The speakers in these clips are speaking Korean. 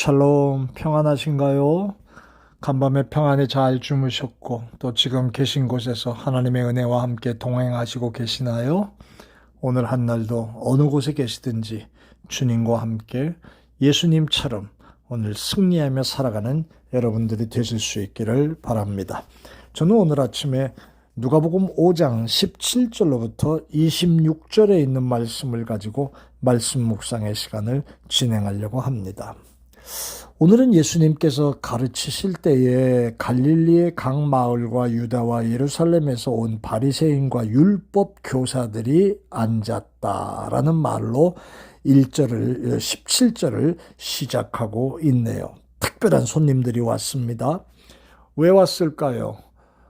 샬롬 평안하신가요? 간밤에 평안히 잘 주무셨고 또 지금 계신 곳에서 하나님의 은혜와 함께 동행하시고 계시나요? 오늘 한 날도 어느 곳에 계시든지 주님과 함께 예수님처럼 오늘 승리하며 살아가는 여러분들이 되실 수 있기를 바랍니다. 저는 오늘 아침에 누가복음 5장 17절로부터 26절에 있는 말씀을 가지고 말씀 묵상의 시간을 진행하려고 합니다. 오늘은 예수님께서 가르치실 때에 갈릴리의 각 마을과 유다와 예루살렘에서 온 바리새인과 율법 교사들이 앉았다라는 말로 1절을 17절을 시작하고 있네요. 특별한 손님들이 왔습니다. 왜 왔을까요?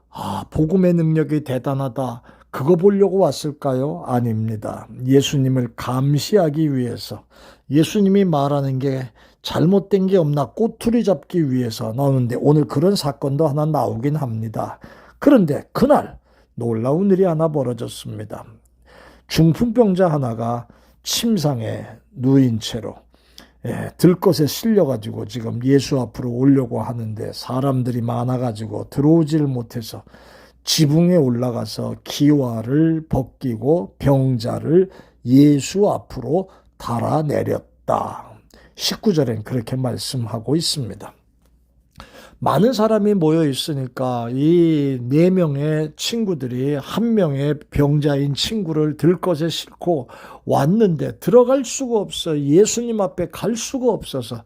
아, 복음의 능력이 대단하다. 그거 보려고 왔을까요? 아닙니다. 예수님을 감시하기 위해서 예수님이 말하는 게 잘못된 게 없나 꼬투리 잡기 위해서 나오는데 오늘 그런 사건도 하나 나오긴 합니다. 그런데 그날 놀라운 일이 하나 벌어졌습니다. 중풍병자 하나가 침상에 누인 채로 예, 들것에 실려가지고 지금 예수 앞으로 오려고 하는데 사람들이 많아가지고 들어오질 못해서 지붕에 올라가서 기와를 벗기고 병자를 예수 앞으로 달아내렸다. 19절엔 그렇게 말씀하고 있습니다. 많은 사람이 모여 있으니까 이 네 명의 친구들이 한 명의 병자인 친구를 들 것에 싣고 왔는데 들어갈 수가 없어. 예수님 앞에 갈 수가 없어서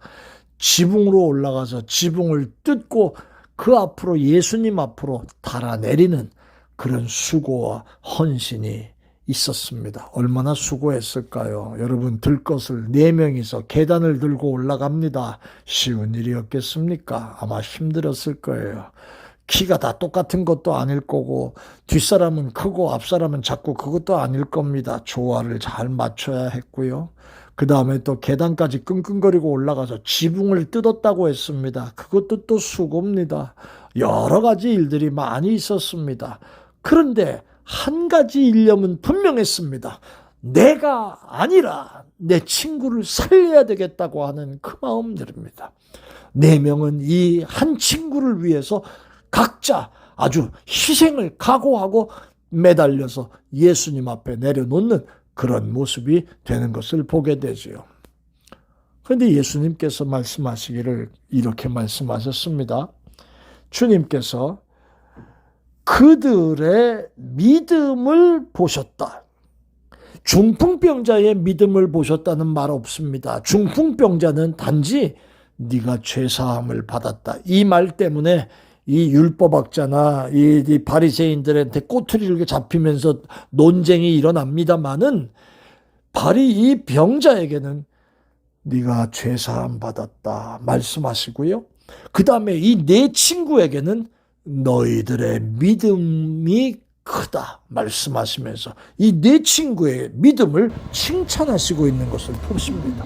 지붕으로 올라가서 지붕을 뜯고 그 앞으로 예수님 앞으로 달아내리는 그런 수고와 헌신이 있었습니다. 얼마나 수고했을까요? 여러분 들 것을 네 명이서 계단을 들고 올라갑니다. 쉬운 일이었겠습니까? 아마 힘들었을 거예요. 키가 다 똑같은 것도 아닐 거고 뒷사람은 크고 앞사람은 작고 그것도 아닐 겁니다. 조화를 잘 맞춰야 했고요. 그 다음에 또 계단까지 끙끙거리고 올라가서 지붕을 뜯었다고 했습니다. 그것도 또 수고입니다. 여러 가지 일들이 많이 있었습니다. 그런데 한 가지 일념은 분명했습니다. 내가 아니라 내 친구를 살려야 되겠다고 하는 그 마음들입니다. 네 명은 이 한 친구를 위해서 각자 아주 희생을 각오하고 매달려서 예수님 앞에 내려놓는 그런 모습이 되는 것을 보게 되지요. 그런데 예수님께서 말씀하시기를 이렇게 말씀하셨습니다. 주님께서 그들의 믿음을 보셨다. 중풍병자의 믿음을 보셨다는 말 없습니다. 중풍병자는 단지 네가 죄 사함을 받았다. 이 말 때문에 이 율법학자나 이, 이 바리새인들한테 꼬투리를 잡히면서 논쟁이 일어납니다마는 바리 이 병자에게는 네가 죄 사함 받았다 말씀하시고요. 그 다음에 이 네 친구에게는 너희들의 믿음이 크다 말씀하시면서 이 네 친구의 믿음을 칭찬하시고 있는 것을 보십니다.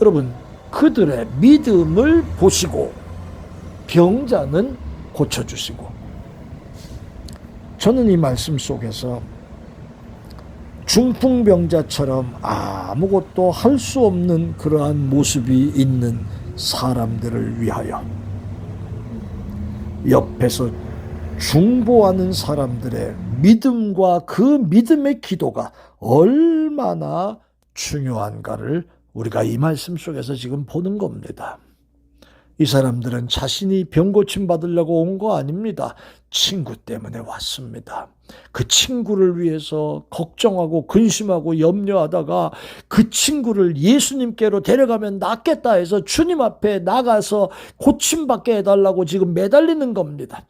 여러분 그들의 믿음을 보시고 병자는 고쳐주시고 저는 이 말씀 속에서 중풍병자처럼 아무것도 할 수 없는 그러한 모습이 있는 사람들을 위하여 옆에서 중보하는 사람들의 믿음과 그 믿음의 기도가 얼마나 중요한가를 우리가 이 말씀 속에서 지금 보는 겁니다. 이 사람들은 자신이 병 고침 받으려고 온 거 아닙니다. 친구 때문에 왔습니다. 그 친구를 위해서 걱정하고 근심하고 염려하다가 그 친구를 예수님께로 데려가면 낫겠다 해서 주님 앞에 나가서 고침받게 해달라고 지금 매달리는 겁니다.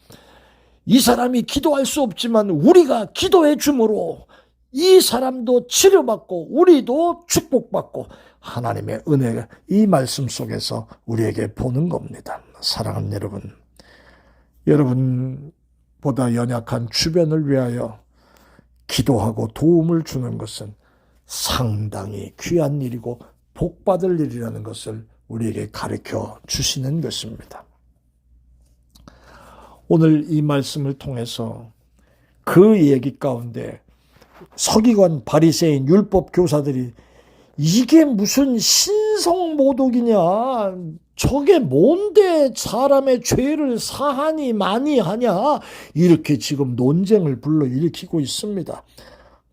이 사람이 기도할 수 없지만 우리가 기도해 주므로 이 사람도 치료받고 우리도 축복받고 하나님의 은혜가 이 말씀 속에서 우리에게 보는 겁니다. 사랑하는 여러분, 여러분보다 연약한 주변을 위하여 기도하고 도움을 주는 것은 상당히 귀한 일이고 복받을 일이라는 것을 우리에게 가르쳐 주시는 것입니다. 오늘 이 말씀을 통해서 그 얘기 가운데 서기관 바리새인 율법 교사들이 이게 무슨 신성모독이냐? 저게 뭔데 사람의 죄를 사하니 많이 하냐? 이렇게 지금 논쟁을 불러일으키고 있습니다.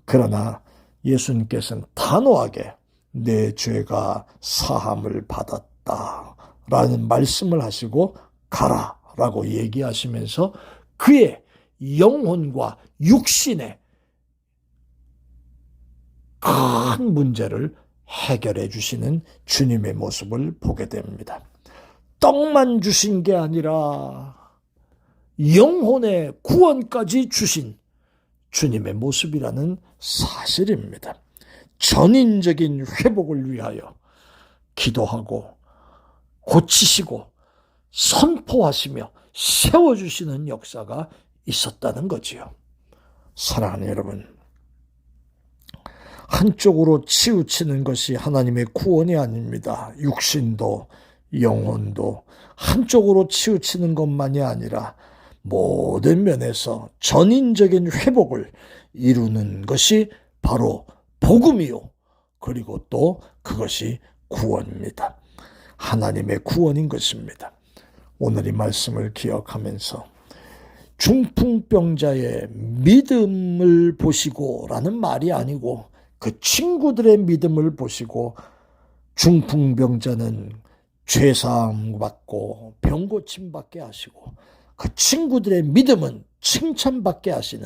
그러나 예수님께서는 단호하게 내 죄가 사함을 받았다. 라는 말씀을 하시고 가라. 라고 얘기하시면서 그의 영혼과 육신의 큰 문제를 해결해 주시는 주님의 모습을 보게 됩니다. 떡만 주신 게 아니라 영혼의 구원까지 주신 주님의 모습이라는 사실입니다. 전인적인 회복을 위하여 기도하고 고치시고 선포하시며 세워주시는 역사가 있었다는 거지요. 사랑하는 여러분, 한쪽으로 치우치는 것이 하나님의 구원이 아닙니다. 육신도 영혼도 한쪽으로 치우치는 것만이 아니라 모든 면에서 전인적인 회복을 이루는 것이 바로 복음이요. 그리고 또 그것이 구원입니다. 하나님의 구원인 것입니다. 오늘 이 말씀을 기억하면서 중풍병자의 믿음을 보시고 라는 말이 아니고 그 친구들의 믿음을 보시고 중풍병자는 죄사함 받고 병고침 받게 하시고 그 친구들의 믿음은 칭찬받게 하시는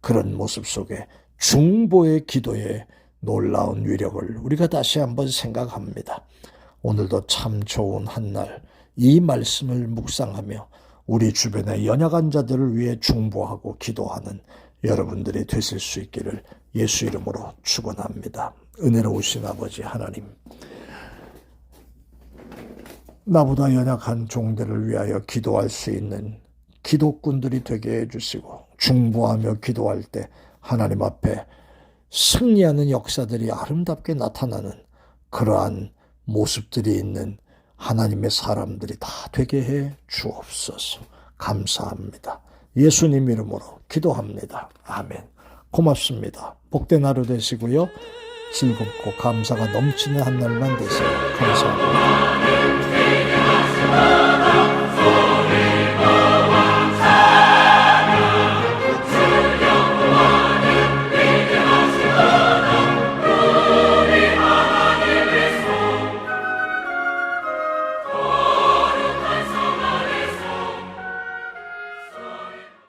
그런 모습 속에 중보의 기도의 놀라운 위력을 우리가 다시 한번 생각합니다. 오늘도 참 좋은 한 날 이 말씀을 묵상하며 우리 주변의 연약한 자들을 위해 중보하고 기도하는 여러분들이 되실 수 있기를 예수 이름으로 축원합니다. 은혜로우신 아버지 하나님. 나보다 연약한 종들을 위하여 기도할 수 있는 기도꾼들이 되게 해주시고 중보하며 기도할 때 하나님 앞에 승리하는 역사들이 아름답게 나타나는 그러한 모습들이 있는 하나님의 사람들이 다 되게 해 주옵소서. 감사합니다. 예수님 이름으로 기도합니다. 아멘. 고맙습니다. 복된 하루 되시고요. 즐겁고 감사가 넘치는 한 날만 되세요. 감사합니다.